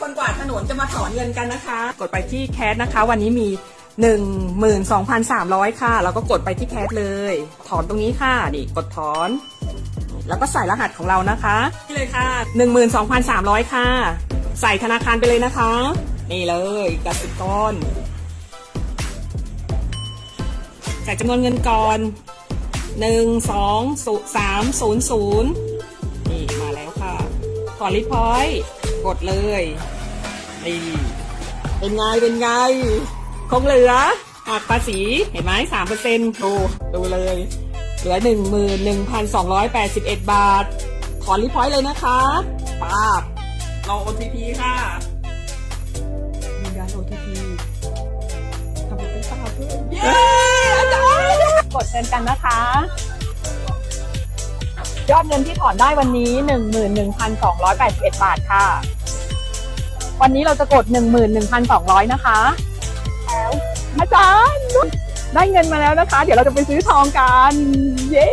คนกวาดถนนจะมาถอนเงินกันนะคะ กดไปที่แคสนะคะ วันนี้มี 12,300 ค่ะแล้วก็กดไปที่แคสเลย ถอนตรงนี้ค่ะ นี่กดถอน แล้วก็ใส่รหัสของเรานะคะนี่เลยค่ะ 12,300 ค่ะ ใส่ธนาคารไปเลยนะคะ นี่เลยกสิกรใส่จำนวนเงินก่อนหนึ่งสองสามศูนย์ศูนย์นี่มาแล้วค่ะถอรีพอยต์ กดเลยนี่เป็นไง เป็นไง คงเหลือหักภาษีเห็นไหมสามเปอร์เซ็นต์ดูดูเลย เหลือหนึ่งหมื่นหนึ่งพันสองร้อยแปดสิบเอ็ดบาท ถอนรีพอยต์เลยนะคะป้าบรอ OTP ค่ะยืนยัน OTP ทำไมเป็นป้าบด้วยเย้อาจารย์กดเงินกันนะคะ ยอดเงินที่ถอนได้วันนี้ 11,281 บาทค่ะ วันนี้เราจะกด 11,200 นะคะแล้วอาจารย์ได้เงินมาแล้วนะคะ เดี๋ยวเราจะไปซื้อทองกัน เย้